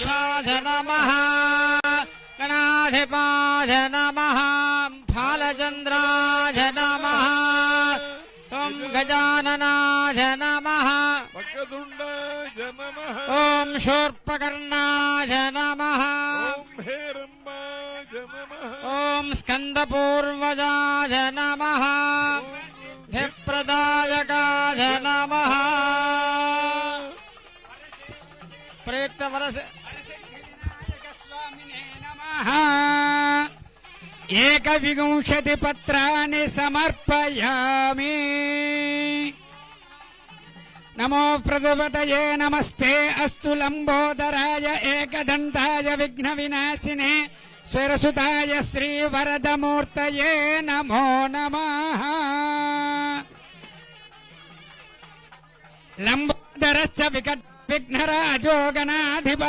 वृक्षाध नम गणाधिपाध नम फालचंद्राध नम ओं गजाननाध नम ओं शूर्पकर्णाध नमः ॐ स्कन्दपूर्वजाध नमः धिप्रदायकाध प्रयुक्त प्रयुक्तवरसे ఏక ఏకవింశతి పత్రాన్ని సమర్పయామి. నమో ప్రదవతయే నమస్తే అస్తు లంబోదరాయ ఏకదంతాయ విఘ్న వినాశినే స్వరసుతాయ శ్రీ వరదమూర్తయే నమో నమ. లంబోదరస్ వికట్ విఘ్నరాజోగణాధిప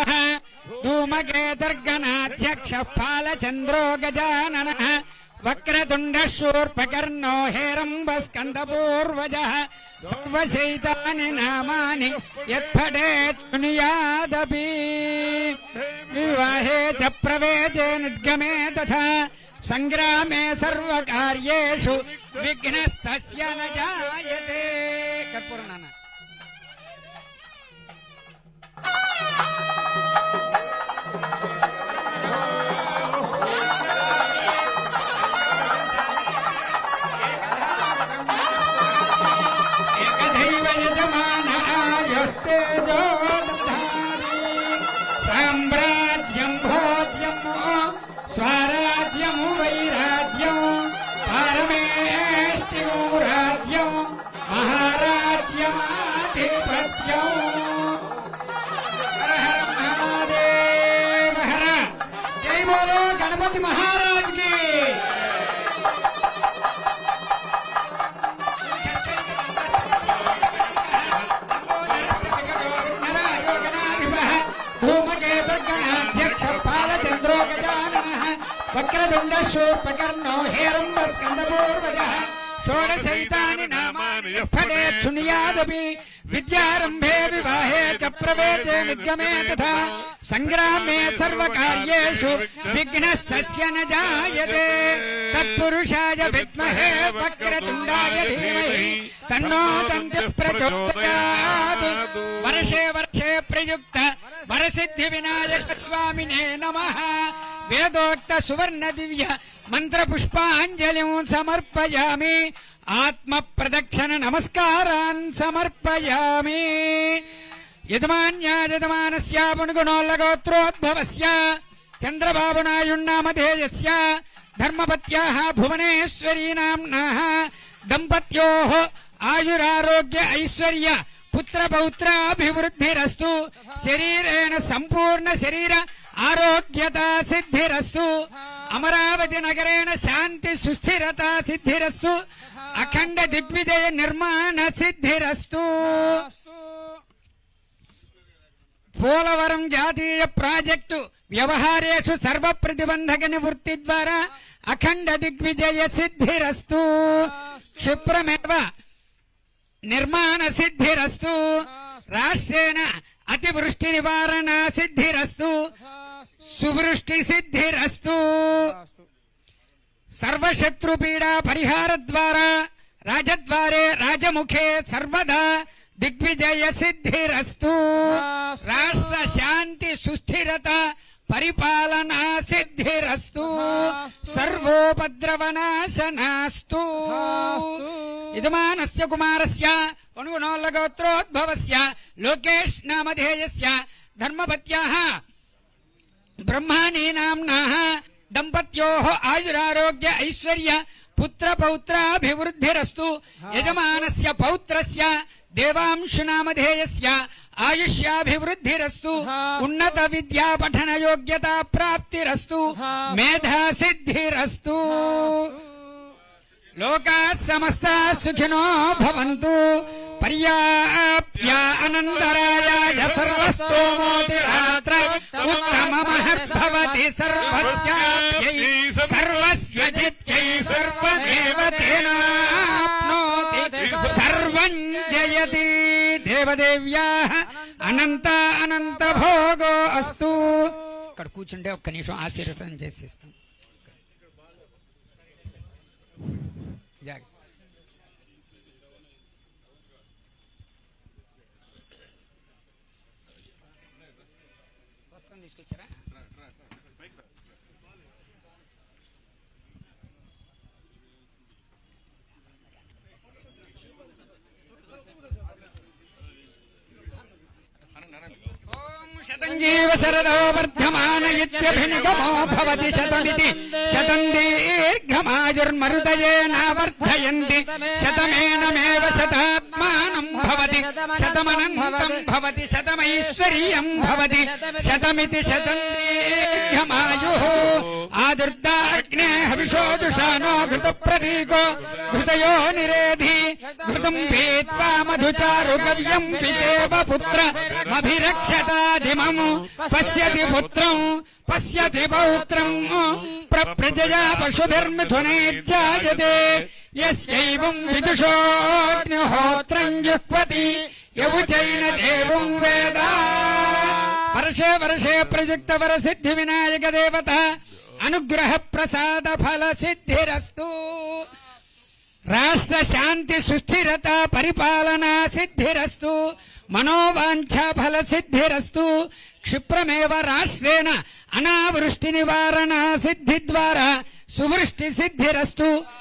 धूमकेतर्गणाध्यक्षः फालचन्द्रो गजाननः वक्रतुण्डः शूर्पकर्णो हेरम्बस्कन्दपूर्वजः सर्वशैतानि नामानि यत्फटेत् शृणुयादपि विवाहे च प्रवेशे निर्गमे तथा सङ्ग्रामे सर्वकार्येषु विघ्नस्तस्य न जायते कर्पूर्णना Sarah. शूर्पकर्णो हेरम्ब स्कन्दपूर्वजः षोडशैतानि विवाहे च प्रवेशे निर्गमे तथा सङ्ग्रामे सर्वकार्येषु विघ्नस्तस्य न जायते। तत्पुरुषाय विद्महे वक्रतुण्डाय धीमहि तन्नो दन्ति प्रचोदयात्। वर्षे वर्षे प्रयुक्त वरसिद्धि विनायक स्वामिने नमः। వేదోక్త సువర్ణ దివ్య మంత్ర పుష్పాంజలి సమర్పయామి. ఆత్మ ప్రదక్షిణ నమస్కారాన్ సమర్పయామి యజమాన్యాజమానస్యాపుణుగుణోల్లగోత్రోద్భవస్య చంద్రబాబునాయుణ్ణామధేయస్య ధర్మపత్యా భువనేశ్వరీ నాం దంపత్యో ఆయురారోగ్య ఐశ్వర్య పుత్ర పౌత్రాభివృద్ధిరస్తు శరీరేణ సంపూర్ణ శరీర ఆరోగ్యత సిద్ధిరస్తు అమరావతి నగరేణ శాంతి సుస్థిరత సిద్ధిరస్తు అఖండ దిగ్విజయ నిర్మాణ సిద్ధిరస్తు పోలవరం జాతీయ ప్రాజెక్టు వ్యవహారేషు సర్వ ప్రతిబంధక నివృత్తి ద్వారా అఖండ దిగ్విజయ సిద్ధిరస్తు. క్షిప్రమేవ నిర్మాణ సిద్ధిరస్తు రాష్ట్రేణ అతివృష్టి నివారణ సిద్ధిరస్తు సువృష్టి సిద్ధిరస్తు సర్వశత్రుపీడా పరిహార ద్వారా రాజద్వారే రాజముఖే సర్వదా దిగ్విజయ సిద్ధిరస్తు రాష్ట్ర శాంతి సుస్థిరత పరిపాలనా సిద్ధిరస్తు సర్వోపద్రవనాశనాస్తు. యజమానస్య కుమారస్య అనుగుణోల్లగోత్రోద్భవస్య లోకేష్ నామధేయస్య ధర్మపత్యాः బ్రహ్మాణీ నామ్నాः దంపత్యోः ఆయురారోగ్య ఐశ్వర్య పుత్ర పౌత్రాభివృద్ధిరస్తు యజమానస్య పౌత్రస్య దేవాంశునామధేయస్య ఆయుష్యాభివృద్ధిరస్తు ఉన్నత విద్యా పఠన యోగ్యత ప్రాప్తిరస్తు మేధా సిద్ధిరస్తు లోకా సమస్త సుఖినో భవంతు పర్యాప్య అనంతరాయ సర్వస్తోమోతి రాత్ర ఉత్తమమహద్భవతి సర్వస్యాప్యై సర్వస్య జిత్యై సర్వదేవతేనాప్నోతి సర్వం జయతి దేవదేవ్యాః అనంత అనంత భోగో అస్తు ఇక్కడ కూర్చుంటే ఒక్క నిమిషం ఆశీర్వదం చేసేస్తాం. జాగ్రత్త. శతం జీవ శరదో వర్ధమాన ఇత్యభినిగమో భవతి శతమితి శతం దీర్ఘమాయుర్మరుదయేన వర్ధయంతి శతమేనమేవ శతా शतमनन्तं भवति शतमनन्तं भवति, शतमैश्वर्यं भवति नो घृत प्रतीको हविषोदुषानो घृतप्रतीको घृतयो निरेधि, घृतं भीत्वा मधुचारुकव्यं पितेव पुत्रमभिरक्षताधिमम् पश्यति पुत्रम् पश्यति प्रजया पशुभिर्मिथुने जायते यस्यैवम् विदुषोऽग्निहोत्र జుహ్వతి యవుచైన దేవం వేద. వర్షే వర్షే ప్రయుక్త వర సిద్ధి వినాయక దేవత. అనుగ్రహ ప్రసాద ఫల సిద్ధిరస్తు. రాష్ట్ర శాంతి సుస్థిరత పరిపాలన సిద్ధిరస్తు. మనోవాంఛ ఫల సిద్ధిరస్తు. క్షిప్రమేవ రాష్ట్రేణ అనావృష్టి నివారణ సిద్ధి ద్వారా సువృష్టి సిద్ధిరస్తు.